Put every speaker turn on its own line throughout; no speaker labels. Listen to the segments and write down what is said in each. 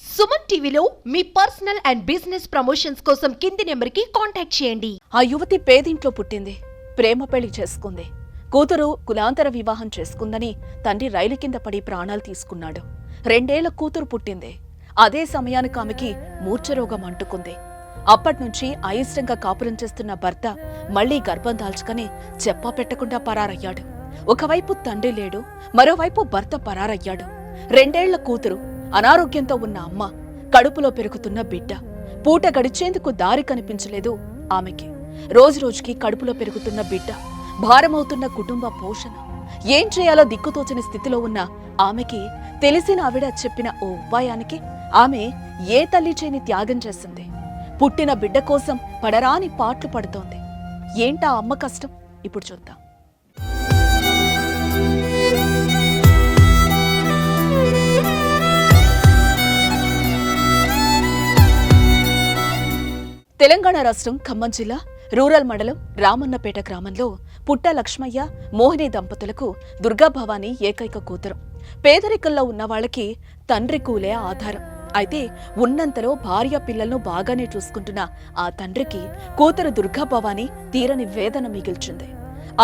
సుమన్ టీవీలో మీ personal and business promotions కోసం కింది నెంబర్కి కాంటాక్ట్ చేయండి.
ఆ యువతి పేదింట్లో పుట్టింది. ప్రేమ పెళ్ళి చేసుకుంది. కూతురు కులాంతర వివాహం చేసుకుందని తండ్రి రైలు కింద పడి ప్రాణాలు తీసుకున్నాడు. రెండేళ్ళ కూతురు పుట్టింది. అదే సమయానికి ఆమెకి మూర్ఛరోగం అంటుకుంది. అప్పట్నుంచి అయిష్టంగా కాపురం చేస్తున్న భర్త మళ్ళీ గర్భం దాల్చుకొని చెప్పా పెట్టకుండా పరారయ్యాడు. ఒకవైపు తండ్రి లేడు మరోవైపు భర్త పరారయ్యాడు. రెండేళ్ళ కూతురు అనారోగ్యంతో ఉన్న అమ్మ కడుపులో పెరుగుతున్న బిడ్డ. పూట గడిచేందుకు దారి కనిపించలేదు ఆమెకి. రోజురోజుకి కడుపులో పెరుగుతున్న బిడ్డ. భారమవుతున్న కుటుంబ పోషణ. ఏం చేయాలో దిక్కుతోచని స్థితిలో ఉన్న ఆమెకి తెలిసిన ఆవిడ చెప్పిన ఓ ఉపాయానికి ఆమె ఏ తల్లి చేయని త్యాగం చేసింది పుట్టిన బిడ్డ కోసం పడరాని పాట్లు పడుతోంది. ఏంటా అమ్మ కష్టం? ఇప్పుడు చూద్దాం. తెలంగాణ రాష్ట్రం ఖమ్మం జిల్లా రూరల్ మండలం రామన్నపేట గ్రామంలో పుట్ట లక్ష్మయ్య మోహిని దంపతులకు దుర్గాభవాని ఏకైక కూతురు. పేదరికంలో ఉన్న వాళ్ళకి తండ్రి కూలే ఆధారం. అయితే ఉన్నంతలో భార్య పిల్లలను బాగానే చూసుకుంటున్న ఆ తండ్రికి కూతురు దుర్గాభవాని తీరని వేదన మిగిల్చింది.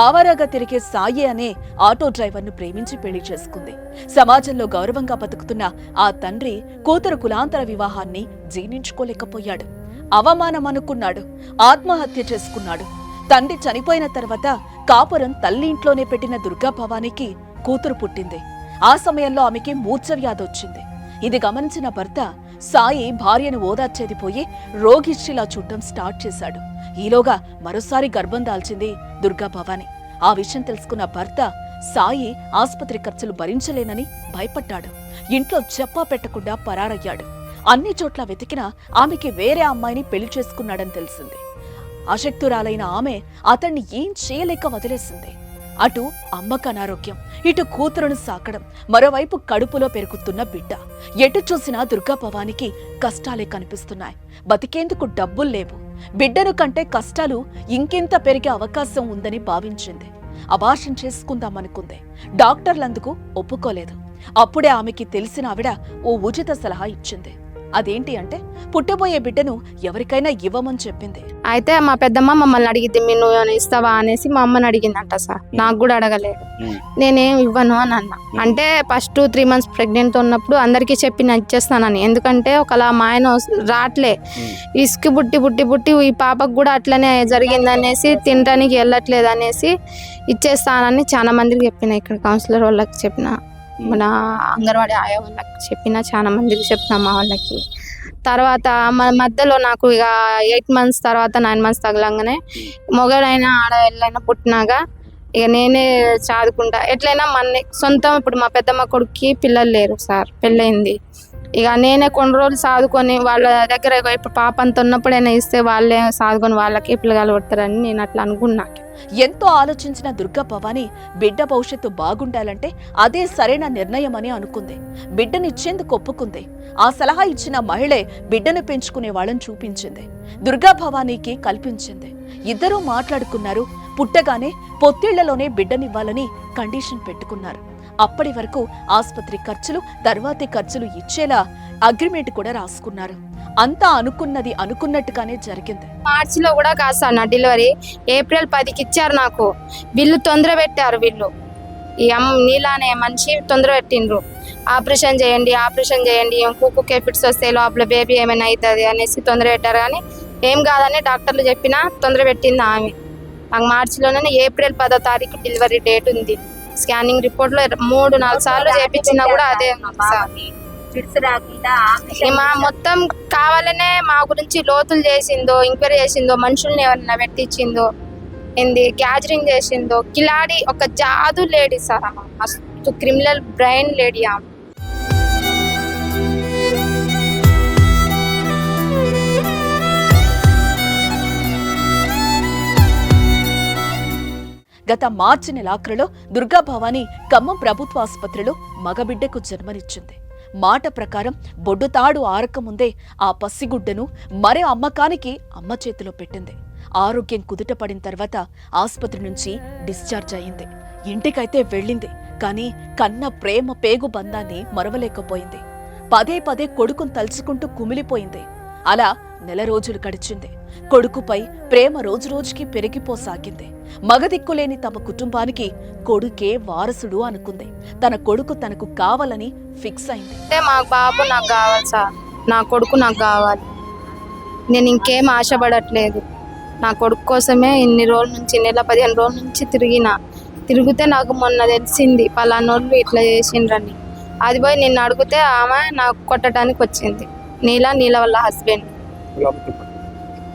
ఆవారాగా తిరిగే సాయి అనే ఆటో డ్రైవర్ను ప్రేమించి పెళ్ళి చేసుకుంది. సమాజంలో గౌరవంగా బతుకుతున్న ఆ తండ్రి కూతురు కులాంతర వివాహాన్ని జీర్ణించుకోలేకపోయాడు. అవమానం అనుకున్నాడు ఆత్మహత్య చేసుకున్నాడు. తండ్రి చనిపోయిన తర్వాత కాపురం తల్లి ఇంట్లోనే పెట్టిన దుర్గా భవానికి కూతురు పుట్టింది. ఆ సమయంలో ఆమెకి మూర్ఛ వ్యాధి వచ్చింది ఇది గమనించిన భర్త సాయి భార్యను ఓదార్చేది పోయి రోగిష్టిలా చూడటం స్టార్ట్ చేశాడు. ఈలోగా మరోసారి గర్భం దాల్చింది దుర్గా భవాని ఆ విషయం తెలుసుకున్న భర్త సాయి ఆస్పత్రి ఖర్చులు భరించలేనని భయపడ్డాడు. ఇంట్లో చెప్పా పెట్టకుండా పరారయ్యాడు. అన్ని చోట్ల వెతికినా ఆమెకి వేరే అమ్మాయిని పెళ్ళి చేసుకున్నాడని తెలిసింది. అశక్తురాలైన ఆమె అతన్ని ఏం చేయలేక వదిలేసింది. అటు అమ్మకు అనారోగ్యం ఇటు కూతురును సాకడం మరోవైపు కడుపులో పెరుగుతున్న బిడ్డ. ఎటు చూసినా దుర్గాభవానికి కష్టాలే కనిపిస్తున్నాయి. బతికేందుకు డబ్బులు లేవు. బిడ్డను కంటే కష్టాలు ఇంకెంత పెరిగే అవకాశం ఉందని భావించింది. అభాషం చేసుకుందామనుకుంది డాక్టర్లందుకు ఒప్పుకోలేదు. అప్పుడే ఆమెకి తెలిసిన ఆవిడ ఓ ఉచిత సలహా ఇచ్చింది. అదేంటి అంటే పుట్టబోయే బిడ్డను ఎవరికైనా ఇవ్వమని చెప్పింది.
అయితే మా పెద్దమ్మ మమ్మల్ని అడిగిద్ది మీరు నువ్వు ఏమైనా ఇస్తావా అనేసి మా అమ్మని అడిగిందంట సార్. నాకు కూడా అడగలేదు. నేనేం ఇవ్వను అని అన్న. అంటే ఫస్ట్ త్రీ మంత్స్ ప్రెగ్నెంట్ ఉన్నప్పుడు అందరికీ చెప్పి నేను ఇచ్చేస్తానని. ఎందుకంటే ఒకలా మా ఆయన రావట్లే ఇసుక బుట్టి బుట్టి బుట్టి ఈ పాపకు కూడా అట్లనే జరిగింది అనేసి తినడానికి వెళ్ళట్లేదు అనేసి ఇచ్చేస్తానని చాలా మందికి చెప్పిన. ఇక్కడ కౌన్సిలర్ వాళ్ళకి చెప్పిన. మన అంగన్వాడీ ఆయా వాళ్ళకి చెప్పిన చాలా మందికి చెప్తున్నాం మా వాళ్ళకి. తర్వాత మన మధ్యలో నాకు ఇక ఎయిట్ మంత్స్ తర్వాత నైన్ మంత్స్ తగలంగానే మొగడైనా ఆడ ఎల్లైనా పుట్టినాక ఇక నేనే చదువుకుంటా. ఎట్లయినా మన సొంతం ఇప్పుడు మా పెద్దమ్మ కొడుక్కి పిల్లలు లేరు సార్ పెళ్ళయింది. ఇక నేనే కొన్ని రోజులు సాదుకొని వాళ్ళ దగ్గర ఇప్పుడు పాప అంత ఉన్నప్పుడైనా ఇస్తే వాళ్ళే సాదుకొని వాళ్ళకి పిల్లగాలు పడతారని నేను అట్లా అనుకున్నా.
ఎంతో ఆలోచించిన దుర్గా భవాని బిడ్డ భవిష్యత్తు బాగుండాలంటే అదే సరైన నిర్ణయమని అనుకుంది. బిడ్డనిచ్చేందుకు ఒప్పుకుంది. ఆ సలహా ఇచ్చిన మహిళే బిడ్డను పెంచుకునే వాళ్ళని చూపించింది. దుర్గా భవానీకి కల్పించింది. ఇద్దరూ మాట్లాడుకున్నారు. పుట్టగానే పొత్తిళ్ళలోనే బిడ్డనివ్వాలని కండిషన్ పెట్టుకున్నారు. అప్పటి వరకు ఆసుపత్రి ఖర్చులు తర్వాతి ఖర్చులు ఇచ్చేలా అగ్రిమెంట్ కూడా రాసుకున్నారు. అంతా అనుకున్నది అనుకున్నట్టుగానే జరిగింది.
మార్చిలో కూడా కాదు సార్ నా డెలివరీ. ఏప్రిల్ పదికి ఇచ్చారు నాకు. బిల్లు తొందర పెట్టారు బిల్లు ఈ అమ్మ నీలానే మనిషి తొందర పెట్టిండ్రు. ఆపరేషన్ చేయండి ఆపరేషన్ చేయండి కుక్కు ఫిట్స్ వస్తే లోపల బేబీ ఏమైనా అవుతుంది అనేసి తొందర పెట్టారు కానీ ఏం కాదని డాక్టర్లు చెప్పినా తొందర పెట్టింది ఆమె. నాకు మార్చిలోనే ఏప్రిల్ పదో తారీఖు డెలివరీ డేట్ ఉంది. స్కానింగ్ రిపోర్ట్లో మూడు నాలుగు సార్లు చేపించినా కూడా అదే ఈమె మొత్తం కావాలనే మా గురించి లోతులు చేసిందో ఎంక్వైరీ చేసిందో మనుషుల్ని ఎవరైనా పెట్టించిందో ఏంది గ్యాదరింగ్ చేసిందో కిలాడి ఒక జాదు లేడీ సార్. మస్తు క్రిమినల్ బ్రెయిన్ లేడీ ఆమె.
గత మార్చి నెలాఖరులో దుర్గా భవాని ఖమ్మం ప్రభుత్వ ఆసుపత్రిలో మగబిడ్డకు జన్మనిచ్చింది. మాట ప్రకారం బొడ్డుతాడు ఆరకముందే ఆ పసిగుడ్డను మరే అమ్మకానికి అమ్మ చేతిలో పెట్టింది. ఆరోగ్యం కుదుటపడిన తర్వాత ఆసుపత్రి నుంచి డిశ్చార్జ్ అయింది. ఇంటికైతే వెళ్ళింది కానీ కన్న ప్రేమ పేగు బంధాన్ని మరవలేకపోయింది. పదే పదే కొడుకును తలుచుకుంటూ కుమిలిపోయింది. అలా నెల రోజులు గడిచింది. కొడుకుపై ప్రేమ రోజురోజుకి పెరిగిపోసాగింది. మగదిక్కులేని తమ కుటుంబానికి కొడుకే వారసుడు అనుకుంది. తన కొడుకు తనకు కావాలని ఫిక్స్ అయింది.
అంటే మా బాబు నాకు కావాలి సార్. నా కొడుకు నాకు కావాలి. నేను ఇంకేం ఆశపడట్లేదు. నా కొడుకు కోసమే ఇన్ని రోజుల నుంచి నెల పదిహేను రోజుల నుంచి తిరిగిన. తిరిగితే నాకు మొన్న తెలిసింది పలానోళ్ళు ఇట్లా చేసిండ్రని. అది పోయి నిన్ను అడిగితే ఆమె నాకు కొట్టడానికి వచ్చింది. నీలా నీల వాళ్ళ హస్బెండ్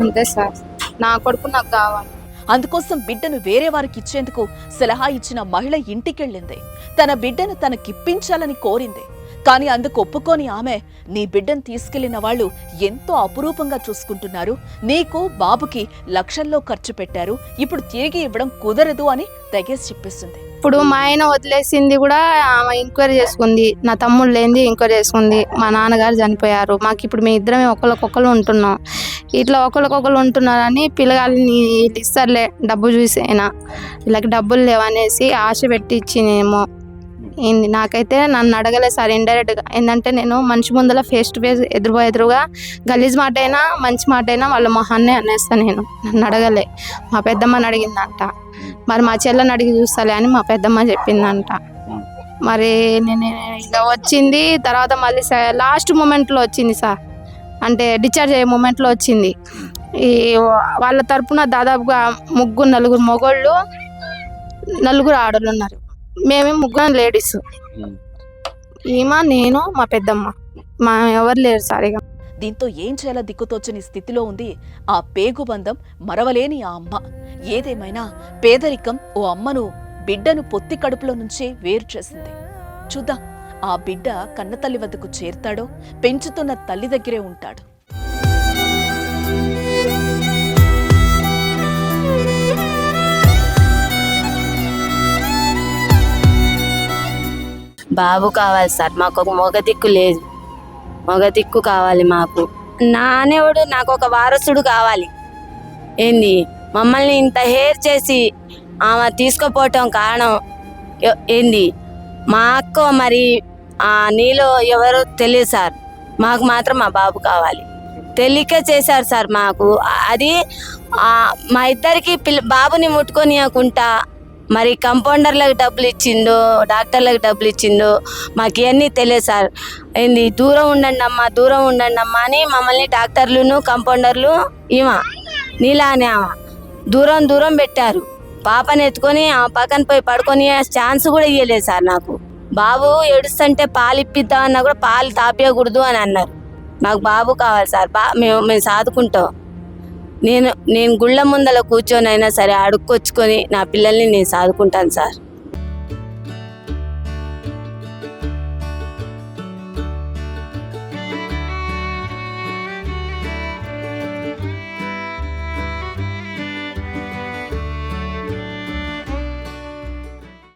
అంతే సార్. నా కొడుకు నాకు కావాలి.
అందుకోసం బిడ్డను వేరే వారికి ఇచ్చేందుకు సలహా ఇచ్చిన మహిళ ఇంటికెళ్ళింది. తన బిడ్డను తనకిప్పించాలని కోరింది. కానీ అందుకు ఒప్పుకోని ఆమె నీ బిడ్డను తీసుకెళ్ళిన వాళ్ళు ఎంతో అపురూపంగా చూసుకుంటున్నారు. నీకు బాబుకి లక్షల్లో ఖర్చు పెట్టారు. ఇప్పుడు తిరిగి ఇవ్వడం కుదరదు అని తెగేసి చెప్పేస్తుంది
ఇప్పుడు మా ఆయన వదిలేసింది కూడా ఆమె ఎంక్వైరీ చేసుకుంది. నా తమ్ముడు లేనిది ఎంక్వైరీ చేసుకుంది. మా నాన్నగారు చనిపోయారు. మాకు ఇప్పుడు మేము ఇద్దరమే ఒకరికొకరు ఉంటున్నాం. ఇట్లా ఒకరికొకరు ఉంటున్నారని పిల్లగాళ్ళని ఇస్తారులే డబ్బు చూసేనా. వీళ్ళకి డబ్బులు లేవనేసి ఆశ పెట్టి ఇచ్చినేమో ఏంది? నాకైతే నన్ను అడగలే సార్ ఇండైరెక్ట్గా ఏంటంటే నేను మనిషి ముందర ఫేస్ టు ఫేస్ ఎదురు ఎదురుగా గలీజ్ మాట అయినా మంచి మాట అయినా వాళ్ళ మొహాన్నే అనేస్తాను నేను. నన్ను అడగలే. మా పెద్దమ్మని అడిగిందంట. మరి మా చెల్లెని అడిగి చూస్తాలే అని మా పెద్దమ్మ చెప్పిందంట. మరి నేను ఇక వచ్చింది తర్వాత మళ్ళీ లాస్ట్ మూమెంట్లో వచ్చింది సార్. అంటే డిశ్చార్జ్ అయ్యే మూమెంట్లో వచ్చింది. ఈ వాళ్ళ తరపున దాదాపుగా ముగ్గురు నలుగురు మొగోళ్ళు నలుగురు ఆడోళ్ళు ఉన్నారు. మేమే ముగ్గురం లేడీస్ ఈమా నేను మా పెద్దమ్మ. మా ఎవరు లేరు సార్
దీంతో ఏం చేయాలో దిక్కుతోచని స్థితిలో ఉంది ఆ పేగుబంధం మరవలేని ఆ అమ్మ. ఏదేమైనా పేదరికం ఓ అమ్మను బిడ్డను పొత్తి కడుపులో నుంచే వేరు చేసింది. చూద్దాం ఆ బిడ్డ కన్నతల్లి వద్దకు చేరుతాడో పెంచుతున్న తల్లి దగ్గరే ఉంటాడు.
బాబు కావాలి సార్. మాకు ఒక మగ దిక్కు లేదు. మగ దిక్కు కావాలి మాకు. నానేవుడు నాకు ఒక వారసుడు కావాలి. ఏంది? మమ్మల్ని ఇంత హేర్ చేసి ఆమె తీసుకుపోవటం కారణం ఏంది? మా అక్క మరి ఆ నీలో ఎవరో తెలియదు సార్. మాకు మాత్రం మా బాబు కావాలి. తెలియక చేశారు సార్ మాకు. అది మా ఇద్దరికి పిల్ల బాబుని ముట్టుకొనియకుండా మరి కంపౌండర్లకు డబ్బులు ఇచ్చిందో డాక్టర్లకు డబ్బులు ఇచ్చిండు. మాకు ఇవన్నీ తెలియదు సార్. ఏంది దూరం ఉండండి అమ్మా దూరం ఉండండి అమ్మా అని మమ్మల్ని డాక్టర్లును కంపౌండర్లు ఈమె నీలా అని ఆమె దూరం దూరం పెట్టారు. పాపని ఎత్తుకొని ఆ పక్కన పోయి పడుకొని ఛాన్స్ కూడా ఇవ్వలేదు సార్ నాకు. బాబు ఏడుస్తుంటే పాలు ఇప్పిద్దామన్నా కూడా పాలు తాపేయకూడదు అని అన్నారు. మాకు బాబు కావాలి సార్ బా మేము మేము సాదుకుంటాం. నేను నేను గుళ్ళ ముందల కూర్చొనైనా సరే అడుక్కొచ్చుకొని నా పిల్లల్ని నేను సాదుకుంటాను సార్.